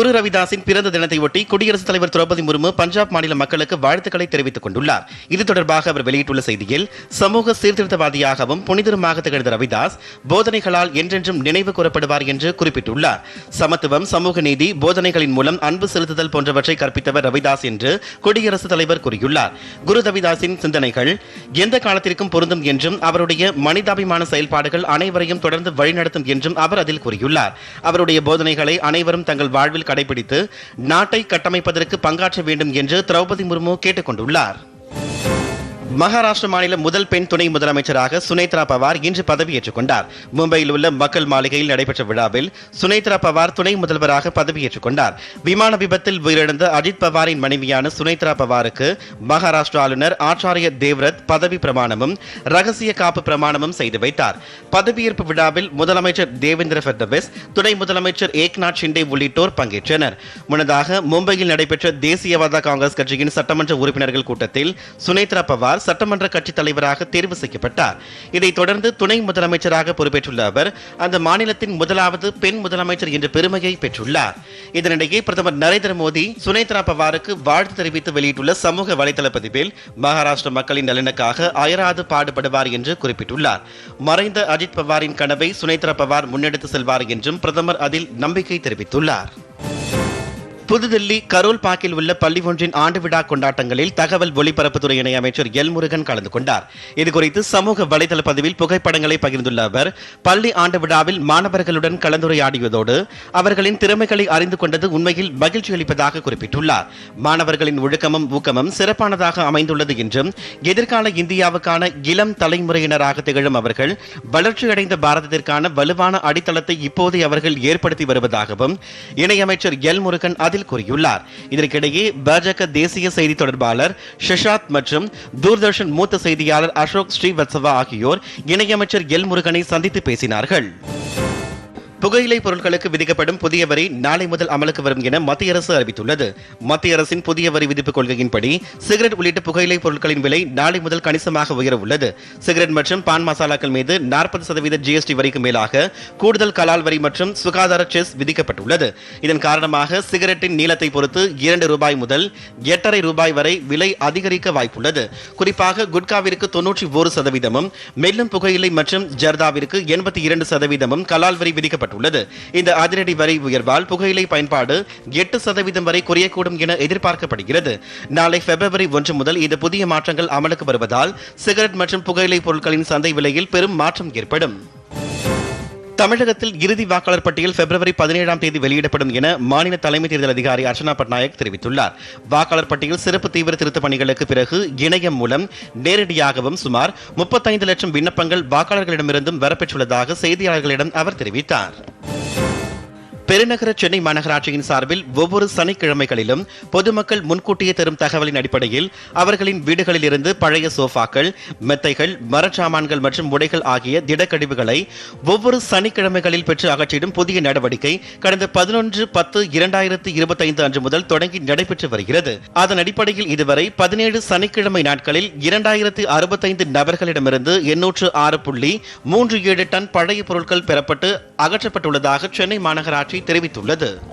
குரு ரவிதாஸின் பிறந்த தினத்தையொட்டி குடியரசுத் தலைவர் திரௌபதி முர்மு பஞ்சாப் மாநில மக்களுக்கு வாழ்த்துக்களை தெரிவித்துக் கொண்டுள்ளார். இது தொடர்பாக அவர் வெளியிட்டுள்ள செய்தியில் சமூக சீர்திருத்தவாதியாகவும் புனிதருமாக திகழ்ந்த ரவிதாஸ் போதனைகளால் என்றென்றும் நினைவு கூறப்படுவார் என்று குறிப்பிட்டுள்ளார். சமத்துவம் சமூக நீதி போதனைகளின் மூலம் அன்பு செலுத்துதல் போன்றவற்றை கற்பித்தவர் ரவிதாஸ் என்று குடியரசுத் தலைவர் கூறியுள்ளார். குரு ரவிதாஸின் சிந்தனைகள் எந்த காலத்திற்கும் பொருந்தும் என்றும் அவருடைய மனிதாபிமான செயல்பாடுகள் அனைவரையும் தொடர்ந்து வழிநடத்தும் என்றும் அவர் அதில் கூறியுள்ளார். அவருடைய போதனைகளை அனைவரும் தங்கள் வாழ்வில் கடைபிடித்து நாட்டை கட்டமைப்பதற்கு பங்காற்ற வேண்டும் என்று திரௌபதி முர்மு கேட்டுக்கொண்டுள்ளார். மகாராஷ்டிர மாநில முதல் பெண் துணை முதலமைச்சராக சுனேத்ரா பவார் இன்று பதவியேற்றுக் கொண்டார். மும்பையில் உள்ள மக்கள் மாளிகையில் நடைபெற்ற விழாவில் சுனேத்ரா பவார் துணை முதல்வராக பதவியேற்றுக் கொண்டார். விமான விபத்தில் உயிரிழந்த அஜித் பவாரின் மனைவியான சுனேத்ரா பவாருக்கு மகாராஷ்டிர ஆளுநர் ஆச்சாரிய தேவ்ரத் பதவி பிரமாணமும் ரகசிய காப்பு பிரமாணமும் செய்து வைத்தார். பதவியேற்பு விழாவில் முதலமைச்சர் தேவேந்திர பட்னவிஸ் துணை முதலமைச்சர் ஏக்நாத் ஷிண்டே உள்ளிட்டோர் பங்கேற்றனர். முன்னதாக மும்பையில் நடைபெற்ற தேசியவாத காங்கிரஸ் கட்சியின் சட்டமன்ற உறுப்பினர்கள் கூட்டத்தில் சுனேத்ரா பவார் சட்டமன்ற கட்சித் தலைவராக தேர்வு செய்யப்பட்டார். இதைத் தொடர்ந்து துணை முதலமைச்சராக பொறுப்பேற்றுள்ள அவர் அந்த மாநிலத்தின் முதலாவது பெண் முதலமைச்சர் என்ற பெருமையை பெற்றுள்ளார். இதனிடையே பிரதமர் நரேந்திர மோடி சுனேத்ரா பவாருக்கு வாழ்த்து தெரிவித்து வெளியிட்டுள்ள சமூக வலைதள பதிவில் மகாராஷ்டிர மக்களின் நலனுக்காக அயராது பாடுபடுவார் என்று குறிப்பிட்டுள்ளார். மறைந்த அஜித் பவாரின் கனவை சுனேத்ரா பவார் முன்னெடுத்து செல்வார் என்றும் பிரதமர் அதில் நம்பிக்கை தெரிவித்துள்ளார். புதுதில்லி கரோல் பாக்கில் உள்ள பள்ளி ஒன்றின் ஆண்டு விழா கொண்டாட்டங்களில் தகவல் ஒலிபரப்புத்துறை இணையமைச்சர் எல் முருகன் கலந்து கொண்டார். இதுகுறித்து சமூக வலைதள பதிவில் புகைப்படங்களை பகிர்ந்துள்ள அவர் பள்ளி ஆண்டு விழாவில் மாணவர்களுடன் கலந்துரையாடியதோடு அவர்களின் திறமைகளை அறிந்து கொண்டது உண்மையில் மகிழ்ச்சி அளிப்பதாக குறிப்பிட்டுள்ளார். மாணவர்களின் ஒழுக்கமும் ஊக்கமும் சிறப்பானதாக அமைந்துள்ளது என்றும் எதிர்கால இந்தியாவுக்கான இளம் தலைமுறையினராக திகழும் அவர்கள் வளர்ச்சியடைந்த பாரதத்திற்கான வலுவான அடித்தளத்தை இப்போதே அவர்கள் ஏற்படுத்தி வருவதாகவும் இணையமைச்சர் எல் முருகன் அதில் கூறியுள்ளார். இதற்கிடையே பாஜக தேசிய செய்தி தொடர்பாளர் ஷஷாத் மற்றும் தூர்தர்ஷன் மூத்த செய்தியாளர் அசோக் ஸ்ரீவத்சவா ஆகியோர் இணையமைச்சர் எல் முருகனை சந்தித்து பேசினார்கள். புகையிலை பொருட்களுக்கு விதிக்கப்படும் புதிய வரி நாளை முதல் அமலுக்கு வரும் என மத்திய அரசு அறிவித்துள்ளது. மத்திய அரசின் புதிய வரி விதிப்பு கொள்கையின்படி சிகரெட் உள்ளிட்ட புகையிலை பொருட்களின் விலை நாளை முதல் கணிசமாக உயர உள்ளது. சிகரெட் மற்றும் பான் மசாலாக்கள் மீது நாற்பது சதவீத ஜிஎஸ்டி வரிக்கு மேலாக கூடுதல் கலால் வரி மற்றும் சுகாதார செஸ் விதிக்கப்பட்டுள்ளது. இதன் காரணமாக சிகரெட்டின் நீளத்தை பொறுத்து இரண்டு ரூபாய் முதல் எட்டரை ரூபாய் வரை விலை அதிகரிக்க வாய்ப்புள்ளது. குறிப்பாக குட்காவிற்கு தொன்னூற்றி ஒரு சதவீதமும் மெல்லும் புகையிலை மற்றும் ஜர்தாவிற்கு எண்பத்தி இரண்டு சதவீதமும் கலால் வரி விதிக்கப்பட்டுள்ளது இந்த அதிரடி வரி உயர்வால் புகையிலை பயன்பாடு எட்டு சதவீதம் வரை குறையக்கூடும் என எதிர்பார்க்கப்படுகிறது. நாளை பிப்ரவரி ஒன்று முதல் இந்த புதிய மாற்றங்கள் அமலுக்கு வருவதால் சிகரெட் மற்றும் புகையிலை பொருட்களின் சந்தை விலையில் பெரும் மாற்றம் ஏற்படும். தமிழகத்தில் இறுதி வாக்காளர் பட்டியல் பிப்ரவரி பதினேழாம் தேதி வெளியிடப்படும் என மாநில தலைமை தேர்தல் அதிகாரி அர்ச்சனா பட்நாயக் தெரிவித்துள்ளார். வாக்காளர் பட்டியல் சிறப்பு தீவிர திருத்த பணிகளுக்கு பிறகு இணையம் மூலம் நேரடியாகவும் சுமார் முப்பத்தைந்து லட்சம் விண்ணப்பங்கள் வாக்காளர்களிடமிருந்தும் வரப்பெற்றுள்ளதாக செய்தியாளர்களிடம் அவர் தெரிவித்தார். பெருநகர சென்னை மாநகராட்சியின் சார்பில் ஒவ்வொரு சனிக்கிழமைகளிலும் பொதுமக்கள் முன்கூட்டியே தரும் தகவலின் அடிப்படையில் அவர்களின் வீடுகளில் இருந்து பழைய சோஃபாக்கள் மெத்தைகள் மரச்சாமான்கள் மற்றும் உடைகள் ஆகிய திடக்கழிவுகளை ஒவ்வொரு சனிக்கிழமைகளில் பெற்று அகற்றிடும் புதிய நடவடிக்கை கடந்த பதினொன்று பத்து இரண்டாயிரத்து இருபத்தைந்து அன்று முதல் தொடங்கி நடைபெற்று வருகிறது. அதன் அடிப்படையில் இதுவரை பதினேழு சனிக்கிழமை நாட்களில் இரண்டாயிரத்தி அறுபத்தைந்து நபர்களிடமிருந்து எண்ணூற்று ஆறு புள்ளி மூன்று ஏழு டன் பழைய பொருட்கள் பெறப்பட்டு அகற்றப்பட்டுள்ளதாக சென்னை மாநகராட்சி தெரிவித்துள்ளது.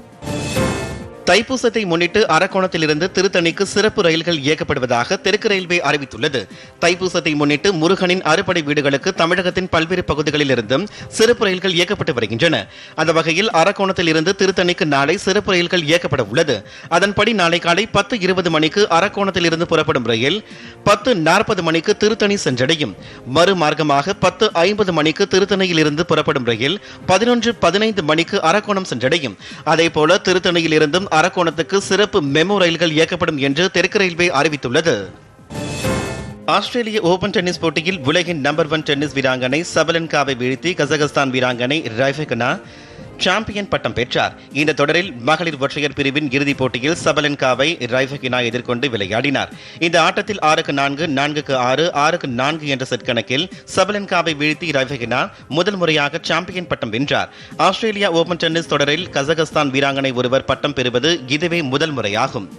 தைப்பூசத்தை முன்னிட்டு அரக்கோணத்திலிருந்து திருத்தணிக்கு சிறப்பு ரயில்கள் இயக்கப்படுவதாக தெற்கு ரயில்வே அறிவித்துள்ளது. தைப்பூசத்தை முன்னிட்டு முருகனின் அறுபடை வீடுகளுக்கு தமிழகத்தின் பல்வேறு பகுதிகளில் இருந்தும் சிறப்பு ரயில்கள் இயக்கப்பட்டு வருகின்றன. அந்த வகையில் அரக்கோணத்தில் இருந்து திருத்தணிக்கு நாளை சிறப்பு ரயில்கள் இயக்கப்பட உள்ளது. அதன்படி நாளை காலை பத்து இருபது மணிக்கு அரக்கோணத்தில் இருந்து புறப்படும் ரயில் பத்து நாற்பது மணிக்கு திருத்தணி சென்றடையும். மறுமார்க்கமாக பத்து ஐம்பது மணிக்கு திருத்தணியில் இருந்து புறப்படும் ரயில் பதினொன்று பதினைந்து மணிக்கு அரக்கோணம் சென்றடையும். அதேபோல திருத்தணியில் இருந்தும் அரக்கோணத்துக்கு சிறப்பு மெமோ ரயில்கள் இயக்கப்படும் என்று தெற்கு ரயில்வே அறிவித்துள்ளது. ஆஸ்திரேலிய ஓபன் டென்னிஸ் போட்டியில் உலகின் நம்பர் ஒன் டென்னிஸ் வீராங்கனை சபலன்காவை வீழ்த்தி கசகஸ்தான் வீராங்கனை ரைஃபெகனா சாம்பியன் பட்டம் பெற்றார். இந்த தொடரில் மகளிர் ஒற்றையர் பிரிவின் இறுதிப் போட்டியில் சபலன்காவை ரைஃபகினா எதிர்கொண்டு விளையாடினார். இந்த ஆட்டத்தில் ஆறுக்கு நான்கு நான்குக்கு ஆறு ஆறுக்கு நான்கு என்ற செட் கணக்கில் சபலன்காவை வீழ்த்தி ரைஃபகினா முதல் முறையாக சாம்பியன் பட்டம் வென்றார். ஆஸ்திரேலியா ஓபன் டென்னிஸ் தொடரில் கசகஸ்தான் வீராங்கனை ஒருவர் பட்டம் பெறுவது இதுவே முதல் முறையாகும்.